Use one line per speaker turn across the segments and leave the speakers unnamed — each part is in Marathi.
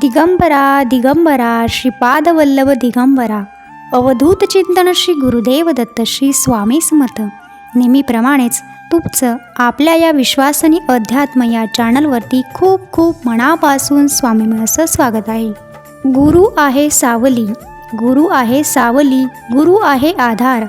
दिगंबरा दिगंबरा श्रीपादवल्लभ दिगंबरा अवधूत चिंतन श्री गुरुदेव दत्त श्री स्वामी समर्थ नेहमीप्रमाणेच तुमचं आपल्या या विश्वासनी अध्यात्म या चॅनलवरती खूप खूप मनापासून स्वामी असं स्वागत आहे गुरु आहे सावली गुरु आहे सावली गुरु आहे आधार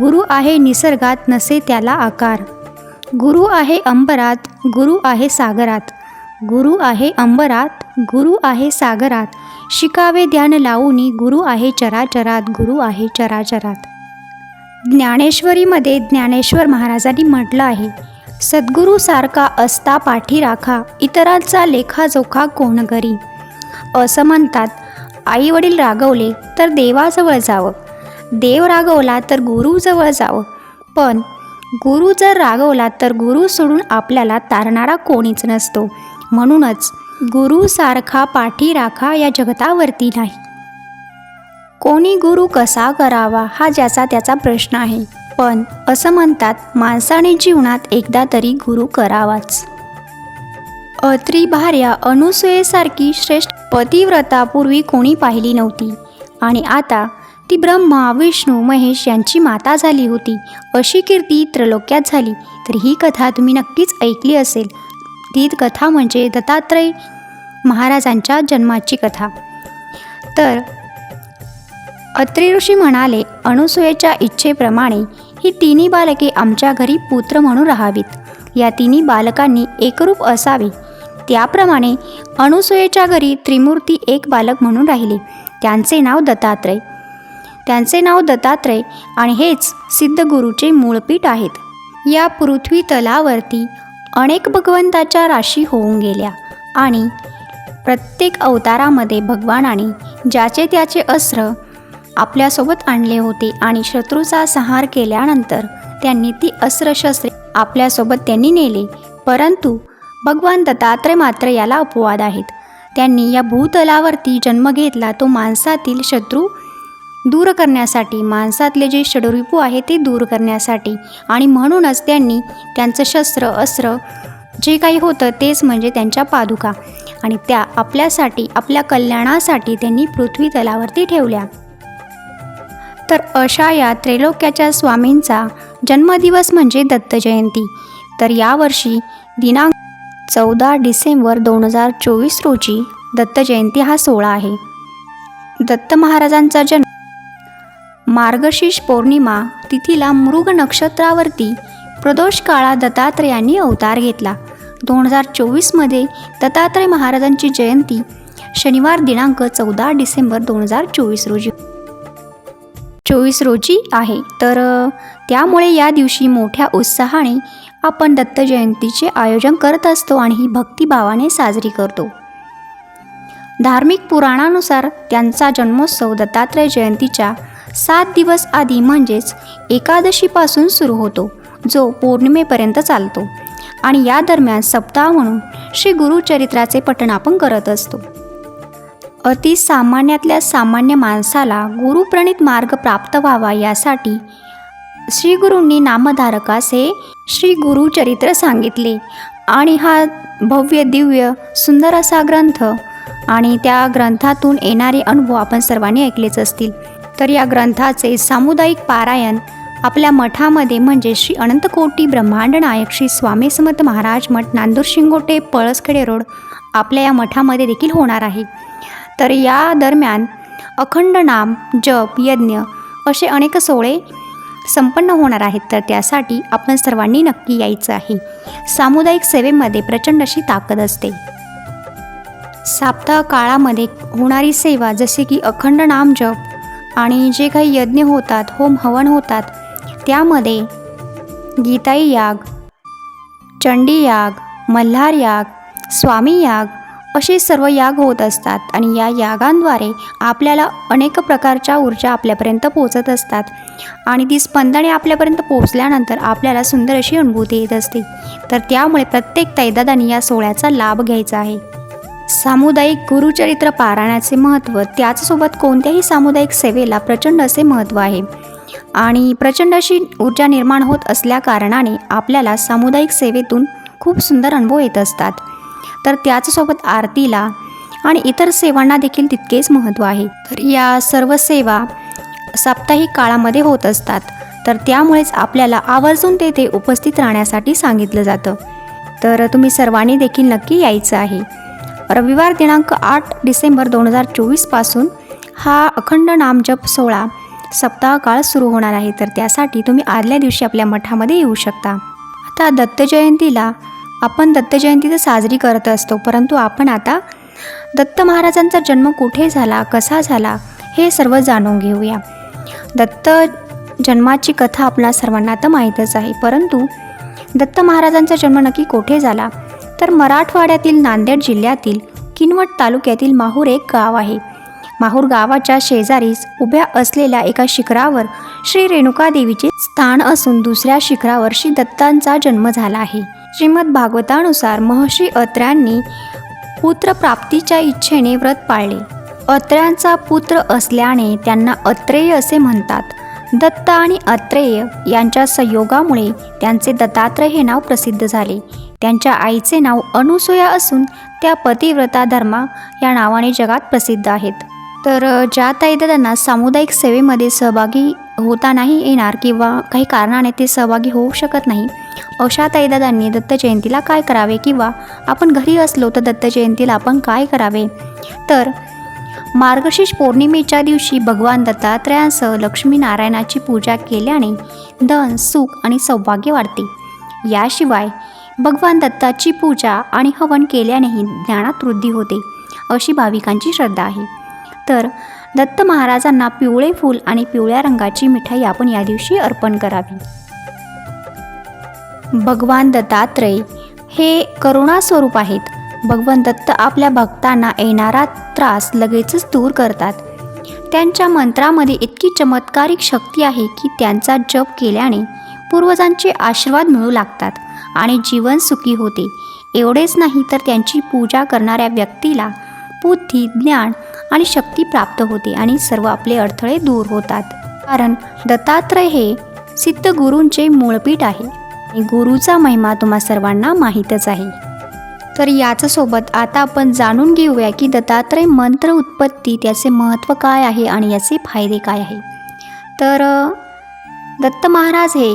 गुरु आहे निसर्गात नसे त्याला आकार गुरु आहे अंबरात गुरु आहे सागरात गुरु आहे अंबरात गुरु आहे सागरात शिकावे ध्यान लावूनी गुरु आहे चराचरात गुरु आहे चराचरात ज्ञानेश्वरीमध्ये ज्ञानेश्वर महाराजांनी म्हटलं आहे सारखा असता पाठी राखा इतरांचा लेखाजोखा कोण करी असं म्हणतात आईवडील रागवले तर देवाजवळ जावं देव रागवला तर गुरुजवळ जावं पण गुरु जर रागवला तर गुरु सोडून आपल्याला तारणारा कोणीच नसतो म्हणूनच गुरुसारखा राखा या जगतावरती नाही कोणी गुरु कसा करावा हा ज्याचा त्याचा प्रश्न आहे पण असं म्हणतात माणसाने जीवनात एकदा तरी गुरु करावाच अत्री भार्या अनुसुयेसारखी श्रेष्ठ पतिव्रतापूर्वी कोणी पाहिली नव्हती आणि आता ती ब्रह्मा विष्णू महेश यांची माता झाली होती अशी कीर्ती त्रलोक्यात झाली तर ही कथा तुम्ही नक्कीच ऐकली असेल तीत कथा म्हणजे दत्तात्रय महाराजांच्या जन्माची कथा तर अत्री ऋषी म्हणाले अणुसूयेच्या इच्छेप्रमाणे ही तिन्ही बालके आमच्या घरी पुत्र म्हणून राहावीत या तिन्ही बालकांनी एकरूप असावे त्याप्रमाणे अणुसूयेच्या घरी त्रिमूर्ती एक बालक म्हणून राहिले त्यांचे नाव दत्तात्रय त्यांचे नाव दत्तात्रय आणि हेच सिद्धगुरूचे मूळपीठ आहेत या पृथ्वी तलावरती अनेक भगवंताच्या राशी होऊन गेल्या आणि प्रत्येक अवतारामध्ये भगवानाने ज्याचे त्याचे अस्त्र आपल्यासोबत आणले होते आणि शत्रूचा संहार केल्यानंतर त्यांनी ती अस्त्रशस्त्रे आपल्यासोबत त्यांनी नेले परंतु भगवान दत्तात्रय मात्र याला अपवाद आहेत त्यांनी या भूतलावरती जन्म घेतला तो माणसातील शत्रू दूर करण्यासाठी माणसातले जे षडरिपू आहे ते दूर करण्यासाठी आणि म्हणूनच त्यांनी त्यांचं शस्त्र अस्त्र जे काही होतं तेच म्हणजे त्यांच्या पादुका आणि त्या आपल्यासाठी आपल्या कल्याणासाठी त्यांनी पृथ्वी तलावरती ठेवल्या तर अशा या त्रैलोक्याच्या स्वामींचा जन्मदिवस म्हणजे दत्तजयंती तर यावर्षी दिनांक चौदा डिसेंबर दोन हजार चोवीस रोजी दत्तजयंती हा सोहळा आहे दत्त महाराजांचा जन्म मार्गशीर्ष पौर्णिमा तिथीला मृग नक्षत्रावरती प्रदोष काळा दत्तात्रयांनी अवतार घेतला दोन हजार चोवीसमध्ये दत्तात्रय महाराजांची जयंती शनिवार दिनांक चौदा डिसेंबर दोन हजार चोवीस रोजी चोवीस रोजी आहे तर त्यामुळे या दिवशी मोठ्या उत्साहाने आपण दत्तजयंतीचे आयोजन करत असतो आणि ही भक्तिभावाने साजरी करतो धार्मिक पुराणानुसार त्यांचा जन्मोत्सव दत्तात्रय जयंतीच्या सात दिवस आधी म्हणजेच एकादशीपासून सुरू होतो जो पौर्णिमेपर्यंत चालतो आणि या दरम्यान सप्ताह म्हणून श्री गुरुचरित्राचे पठण आपण करत असतो अति सामान्यातल्या सामान्य माणसाला गुरुप्रणित मार्ग प्राप्त व्हावा यासाठी श्री गुरूंनी नामधारकास हे श्री गुरुचरित्र सांगितले आणि हा भव्य दिव्य सुंदर असा ग्रंथ आणि त्या ग्रंथातून येणारे अनुभव आपण सर्वांनी ऐकलेच असतील तर या ग्रंथाचे सामुदायिक पारायण आपल्या मठामध्ये म्हणजे श्री अनंतकोटी ब्रह्मांड नायक श्री समत महाराज मठ नांदूर शिंगोटे पळसखेडे रोड आपल्या या मठामध्ये देखील होणार आहे तर या दरम्यान अखंड नाम जप यज्ञ असे अनेक सोहळे संपन्न होणार आहेत तर त्यासाठी आपण सर्वांनी नक्की यायचं आहे सामुदायिक सेवेमध्ये प्रचंड अशी ताकद असते साप्ताह काळामध्ये होणारी सेवा जसे की अखंड नाम जप आणि जे काही यज्ञ होतात होम हवन होतात त्यामध्ये गीताई याग चंडी याग मल्हार याग स्वामी याग असे सर्व याग होत असतात आणि या यागांद्वारे आपल्याला अनेक प्रकारच्या ऊर्जा आपल्यापर्यंत पोचत असतात आणि ती स्पंदने आपल्यापर्यंत पोचल्यानंतर आपल्याला सुंदर अशी अनुभूती येत असते तर त्यामुळे प्रत्येक तैदादाने या सोहळ्याचा लाभ घ्यायचा आहे सामुदायिक गुरुचरित्र पारायणाचे महत्त्व त्याचसोबत कोणत्याही सामुदायिक सेवेला प्रचंड असे महत्त्व आहे आणि प्रचंड अशी ऊर्जा निर्माण होत असल्याकारणाने आपल्याला सामुदायिक सेवेतून खूप सुंदर अनुभव येत असतात तर त्याचसोबत आरतीला आणि इतर सेवांना देखील तितकेच महत्त्व आहे तर या सर्व सेवा साप्ताहिक काळामध्ये होत असतात तर त्यामुळेच आपल्याला आवर्जून तेथे उपस्थित राहण्यासाठी सांगितलं जातं तर तुम्ही सर्वांनी देखील नक्की यायचं आहे रविवार दिनांक आठ डिसेंबर दोन हजार चोवीसपासून हा अखंड नामजप सोहळा सप्ताह काळ सुरू होणार आहे तर त्यासाठी तुम्ही आदल्या दिवशी आपल्या मठामध्ये येऊ शकता आता दत्तजयंतीला आपण दत्तजयंती तर साजरी करत असतो परंतु आपण आता दत्त महाराजांचा जन्म कुठे झाला कसा झाला हे सर्व जाणून घेऊया दत्त जन्माची कथा आपल्या सर्वांना तर माहीतच आहे परंतु दत्त महाराजांचा जन्म नक्की कोठे झाला तर मराठवाड्यातील नांदेड जिल्ह्यातील किनवट तालुक्यातील माहूर एक गाव आहे माहूर गावाच्या शेजारीस उभ्या असलेल्या एका शिखरावर श्री रेणुका देवीचे स्थान असून दुसऱ्या शिखरावर श्री दत्तांचा जन्म झाला आहे श्रीमद भागवतानुसार महर्षी अत्र्यांनी पुत्रप्राप्तीच्या इच्छेने व्रत पाळले अत्र्यांचा पुत्र असल्याने त्यांना अत्रेय असे म्हणतात दत्त आणि अत्रेय यांच्या संयोगामुळे त्यांचे दत्तात्रय हे नाव प्रसिद्ध झाले त्यांच्या आईचे नाव अनुसूया असून त्या पतिव्रता धर्मा या नावाने जगात प्रसिद्ध आहेत तर ज्या ताईदादांना सामुदायिक सेवेमध्ये सहभागी होता नाही येणार किंवा काही कारणाने ते सहभागी होऊ शकत नाही अशा ताईदादांनी दत्त जयंतीला काय करावे किंवा आपण घरी असलो तर दत्त जयंतीला आपण काय करावे तर मार्गशीर्ष पौर्णिमेच्या दिवशी भगवान दत्तात्रयांसह लक्ष्मीनारायणाची पूजा केल्याने धन सुख आणि सौभाग्य वाढते याशिवाय भगवान दत्ताची पूजा आणि हवन केल्यानेही ज्ञानात वृद्धी होते अशी भाविकांची श्रद्धा आहे तर दत्त महाराजांना पिवळे फूल आणि पिवळ्या रंगाची मिठाई आपण या दिवशी अर्पण करावी भगवान दत्तात्रय हे करुणा स्वरूप आहेत भगवान दत्त आपल्या भक्तांना येणारा त्रास लगेचच दूर करतात त्यांच्या मंत्रामध्ये इतकी चमत्कारिक शक्ती आहे की त्यांचा जप केल्याने पूर्वजांचे आशीर्वाद मिळू लागतात आणि जीवन सुखी होते एवढेच नाही तर त्यांची पूजा करणाऱ्या व्यक्तीला बुद्धी ज्ञान आणि शक्ती प्राप्त होते आणि सर्व आपले अडथळे दूर होतात कारण दत्तात्रय हे सिद्ध गुरूंचे मूळपीठ आहे आणि गुरुचा महिमा तुम्हा सर्वांना माहीतच आहे तर याच्यासोबत आता आपण जाणून घेऊया की दत्तात्रय मंत्र उत्पत्ती त्याचे महत्त्व काय आहे आणि याचे फायदे काय आहे तर दत्त महाराज हे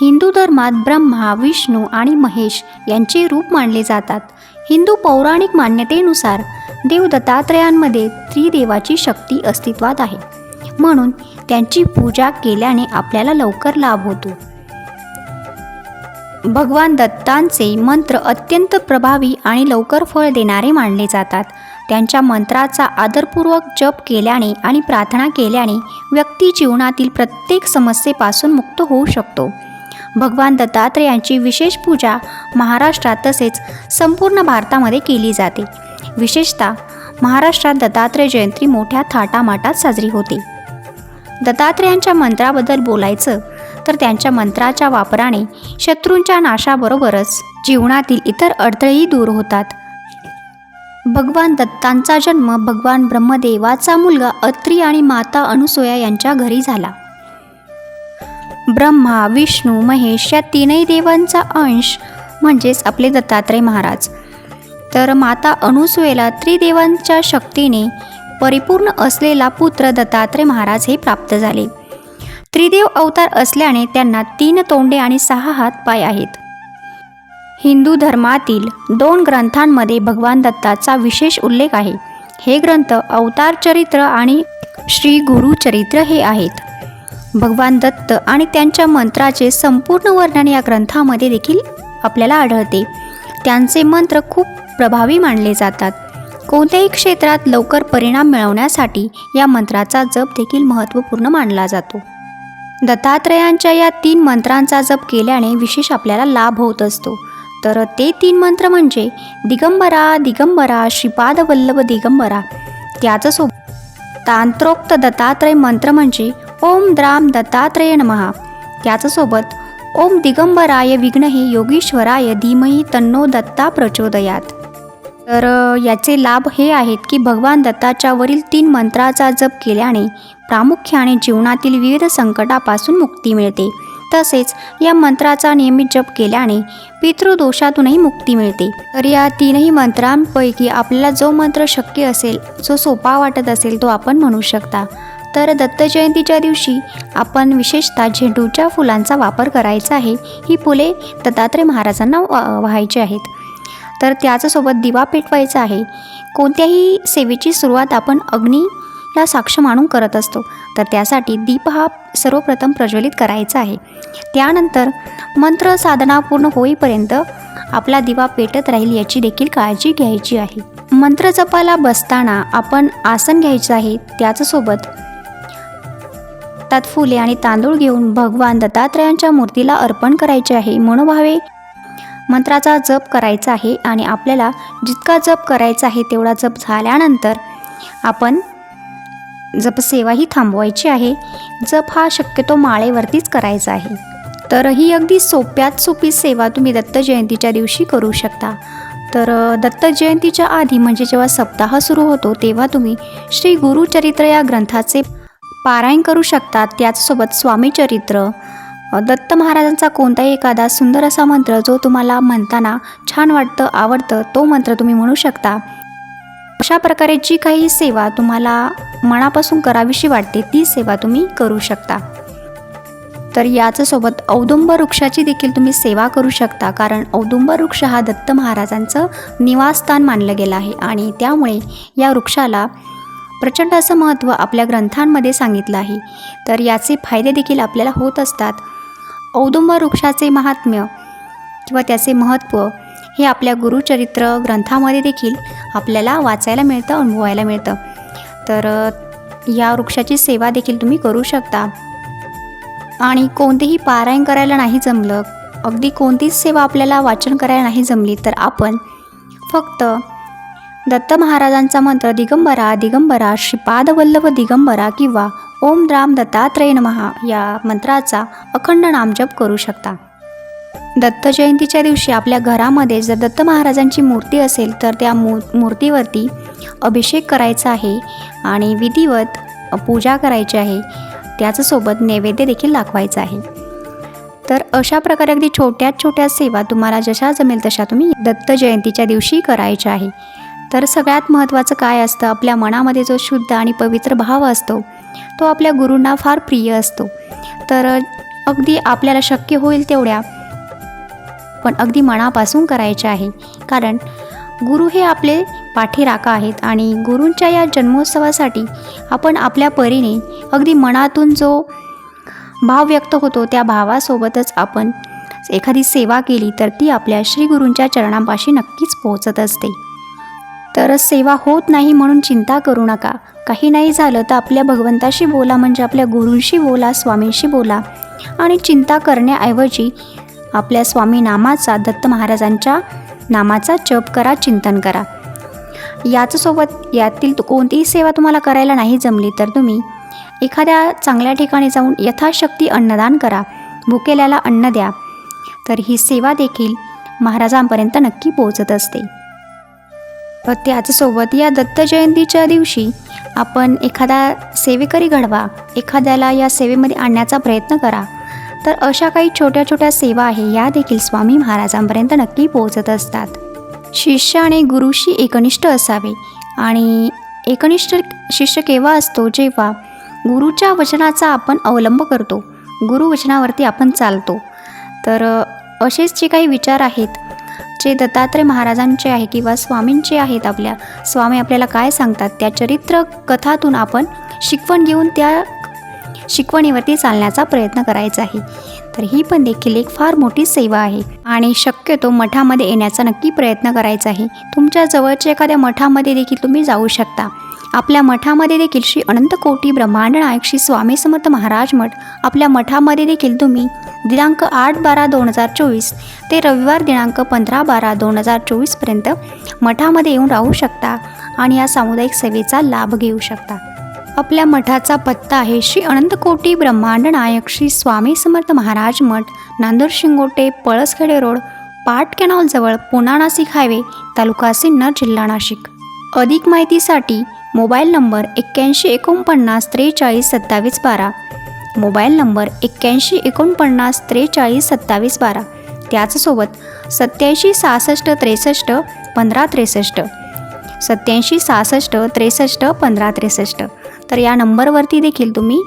हिंदू धर्मात ब्रह्मा विष्णू आणि महेश यांचे रूप मानले जातात हिंदू पौराणिक मान्यतेनुसार देव दत्तात्रयांमध्ये त्रिदेवाची शक्ती अस्तित्वात आहे म्हणून त्यांची पूजा केल्याने आपल्याला लवकर लाभ होतो भगवान दत्तांचे मंत्र अत्यंत प्रभावी आणि लवकर फळ देणारे मानले जातात त्यांच्या मंत्राचा आदरपूर्वक जप केल्याने आणि प्रार्थना केल्याने व्यक्ती जीवनातील प्रत्येक समस्येपासून मुक्त होऊ शकतो भगवान दत्तात्रेयांची विशेष पूजा महाराष्ट्रात तसेच संपूर्ण भारतामध्ये केली जाते विशेषतः महाराष्ट्रात दत्तात्रय जयंती मोठ्या थाटामाटात साजरी होते दत्तात्रेयांच्या मंत्राबद्दल बोलायचं तर त्यांच्या मंत्राच्या वापराने शत्रूंच्या नाशाबरोबरच जीवनातील इतर अडथळेही दूर होतात भगवान दत्तांचा जन्म भगवान ब्रह्मदेवाचा मुलगा अत्री आणि माता अनुसोया यांच्या घरी झाला ब्रह्मा विष्णू महेश या तीनही देवांचा अंश म्हणजेच आपले दत्तात्रय महाराज तर माता अनुसुयेला त्रिदेवांच्या शक्तीने परिपूर्ण असलेला पुत्र दत्तात्रय महाराज हे प्राप्त झाले त्रिदेव अवतार असल्याने त्यांना तीन तोंडे आणि सहा हात पाय आहेत हिंदू धर्मातील दोन ग्रंथांमध्ये भगवान दत्ताचा विशेष उल्लेख आहे हे ग्रंथ अवतार चरित्र आणि श्री गुरु चरित्र हे आहेत भगवान दत्त आणि त्यांच्या मंत्राचे संपूर्ण वर्णन या ग्रंथामध्ये देखील आपल्याला आढळते त्यांचे मंत्र खूप प्रभावी मानले जातात कोणत्याही क्षेत्रात लवकर परिणाम मिळवण्यासाठी या मंत्राचा जप देखील महत्त्वपूर्ण मानला जातो दत्तात्रयांच्या या तीन मंत्रांचा जप केल्याने विशेष आपल्याला लाभ होत असतो तर ते तीन मंत्र म्हणजे दिगंबरा दिगंबरा श्रीपाद वल्लभ दिगंबरा त्याचसोबत तांत्रोक्त दत्तात्रय मंत्र म्हणजे ओम द्राम दत्तात्रय नमहा त्याचसोबत ओम दिगंबराय विघ्नहे योगीश्वराय धीमही तन्नो दत्ता प्रचोदयात तर याचे लाभ हे आहेत की भगवान दत्ताच्या वरील तीन मंत्राचा जप केल्याने प्रामुख्याने जीवनातील विविध संकटापासून मुक्ती मिळते तसेच या मंत्राचा नियमित जप केल्याने पितृदोषातूनही मुक्ती मिळते तर या तीनही मंत्रांपैकी आपल्याला जो मंत्र शक्य असेल जो सोपा वाटत असेल तो आपण म्हणू शकता तर दत्तजयंतीच्या दिवशी आपण विशेषतः झेंडूच्या फुलांचा वापर करायचा आहे ही फुले दत्तात्रय महाराजांना वा आहेत तर त्याचसोबत दिवा पेटवायचा आहे कोणत्याही सेवेची सुरुवात आपण अग्नीला साक्ष मानून करत असतो तर त्यासाठी दीप हा सर्वप्रथम प्रज्वलित करायचा आहे त्यानंतर मंत्र साधना पूर्ण होईपर्यंत आपला दिवा पेटत राहील याची देखील काळजी घ्यायची आहे मंत्र जपाला बसताना आपण आसन घ्यायचं आहे त्याचसोबत लागतात फुले आणि तांदूळ घेऊन भगवान दत्तात्रयांच्या मूर्तीला अर्पण करायचे आहे मनोभावे मंत्राचा जप करायचा आहे आणि आपल्याला जितका जप करायचा आहे तेवढा जप झाल्यानंतर आपण सेवा ही थांबवायची आहे जप हा शक्यतो माळेवरतीच करायचा आहे तर ही अगदी सोप्यात सोपी सेवा तुम्ही दत्त जयंतीच्या दिवशी करू शकता तर दत्त जयंतीच्या आधी म्हणजे जेव्हा सप्ताह सुरू होतो तेव्हा तुम्ही श्री गुरुचरित्र या ग्रंथाचे पारायण करू शकतात त्याचसोबत स्वामीचरित्र दत्त महाराजांचा कोणताही एखादा सुंदर असा मंत्र जो तुम्हाला म्हणताना छान वाटतं आवडतं तो मंत्र तुम्ही म्हणू शकता अशा प्रकारे जी काही सेवा तुम्हाला मनापासून करावीशी वाटते ती सेवा तुम्ही करू शकता तर याचसोबत औदुंब वृक्षाची देखील तुम्ही सेवा करू शकता कारण औदुंब वृक्ष हा दत्त महाराजांचं निवासस्थान मानलं गेलं आहे आणि त्यामुळे या वृक्षाला प्रचंड असं महत्त्व आपल्या ग्रंथांमध्ये सांगितलं आहे तर याचे फायदे देखील आपल्याला होत असतात औदुंब वृक्षाचे महात्म्य किंवा त्याचे महत्त्व हे आपल्या गुरुचरित्र ग्रंथामध्ये देखील आपल्याला वाचायला मिळतं अनुभवायला मिळतं तर या वृक्षाची सेवा देखील तुम्ही करू शकता आणि कोणतेही पारायण करायला नाही जमलं अगदी कोणतीच सेवा आपल्याला वाचन करायला नाही जमली तर आपण फक्त दत्त महाराजांचा मंत्र दिगंबरा दिगंबरा श्रीपादवल्लभ दिगंबरा किंवा ओम राम दत्तात्रय महा या मंत्राचा अखंड नामजप करू शकता दत्त जयंतीच्या दिवशी आपल्या घरामध्ये जर दत्त महाराजांची मूर्ती असेल तर त्या मू मूर्तीवरती अभिषेक करायचा आहे आणि विधिवत पूजा करायची आहे त्याचसोबत नैवेद्य देखील दाखवायचं आहे तर अशा प्रकारे अगदी छोट्यात छोट्या सेवा तुम्हाला जशा जमेल तशा तुम्ही दत्त जयंतीच्या दिवशी करायच्या आहे तर सगळ्यात महत्त्वाचं काय असतं आपल्या मनामध्ये जो शुद्ध आणि पवित्र भाव असतो तो आपल्या गुरूंना फार प्रिय असतो तर अगदी आपल्याला शक्य होईल तेवढ्या पण अगदी मनापासून करायचे आहे कारण गुरु हे आपले पाठीराखा आहेत आणि गुरूंच्या या जन्मोत्सवासाठी आपण आपल्या परीने अगदी मनातून जो भाव व्यक्त होतो त्या भावासोबतच आपण एखादी सेवा केली तर ती आपल्या श्री चरणांपाशी नक्कीच पोहोचत असते तरच सेवा होत नाही म्हणून चिंता करू नका काही नाही झालं तर आपल्या भगवंताशी बोला म्हणजे आपल्या गुरूंशी बोला स्वामींशी बोला आणि चिंता करण्याऐवजी आपल्या स्वामी नामाचा दत्त महाराजांच्या नामाचा जप करा चिंतन करा याचसोबत यातील कोणतीही सेवा तुम्हाला करायला नाही जमली तर तुम्ही एखाद्या चांगल्या ठिकाणी जाऊन यथाशक्ती अन्नदान करा भुकेल्याला अन्न द्या तर ही सेवा देखील महाराजांपर्यंत नक्की पोहोचत असते व त्याचसोबत या दत्तजयंतीच्या दिवशी आपण एखादा सेवेकरी घडवा एखाद्याला या सेवेमध्ये आणण्याचा प्रयत्न करा तर अशा काही छोट्या छोट्या सेवा आहे या देखील स्वामी महाराजांपर्यंत नक्की पोहोचत असतात शिष्य आणि गुरुशी एकनिष्ठ असावे आणि एकनिष्ठ शिष्य केव्हा असतो जेव्हा गुरुच्या वचनाचा आपण अवलंब करतो गुरुवचनावरती आपण चालतो तर असेच जे काही विचार आहेत जे दत्तात्रय महाराजांचे आहे किंवा स्वामींचे आहेत आपल्या स्वामी आपल्याला काय सांगतात त्या चरित्र कथातून आपण शिकवण घेऊन त्या शिकवणीवरती चालण्याचा प्रयत्न करायचा आहे तर ही पण देखील एक फार मोठी सेवा आहे आणि शक्यतो मठामध्ये येण्याचा नक्की प्रयत्न करायचा आहे तुमच्या जवळच्या एखाद्या मठामध्ये देखील तुम्ही जाऊ शकता आपल्या मठामध्ये देखील श्री अनंतकोटी ब्रह्मांड नायक श्री स्वामी समर्थ महाराज मठ आपल्या मठामध्ये देखील तुम्ही दिनांक आठ बारा दोन हजार चोवीस ते रविवार दिनांक पंधरा बारा दोन हजार चोवीसपर्यंत मठामध्ये येऊन राहू शकता आणि या सामुदायिक सेवेचा लाभ घेऊ शकता आपल्या मठाचा पत्ता आहे श्री अनंतकोटी ब्रह्मांड नायक श्री स्वामी समर्थ महाराज मठ नांदूर शिंगोटे पळसखेडे रोड पाट कॅनॉलजवळ पुना नाशिक हायवे तालुका सिन्नर जिल्हा नाशिक अधिक माहितीसाठी मोबाईल नंबर एक्क्याऐंशी एकोणपन्नास त्रेचाळीस सत्तावीस बारा मोबाईल नंबर एक्क्याऐंशी एकोणपन्नास त्रेचाळीस सत्तावीस बारा त्याचसोबत सत्याऐंशी सहासष्ट त्रेसष्ट पंधरा त्रेसष्ट सत्याऐंशी सहासष्ट त्रेसष्ट पंधरा त्रेसष्ट तर या नंबरवरती देखील तुम्ही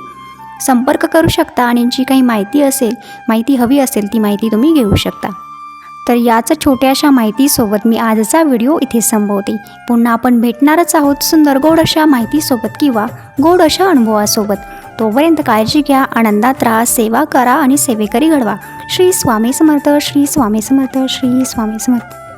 संपर्क करू शकता आणि जी काही माहिती असेल माहिती हवी असेल ती माहिती तुम्ही घेऊ शकता तर याच छोट्याशा माहितीसोबत मी आजचा व्हिडिओ इथे संपवते पुन्हा आपण भेटणारच आहोत सुंदर गोड अशा माहितीसोबत किंवा गोड अशा अनुभवासोबत तोपर्यंत काळजी घ्या आनंदात राहा सेवा करा आणि सेवेकरी घडवा श्री स्वामी समर्थ श्री स्वामी समर्थ श्री स्वामी समर्थ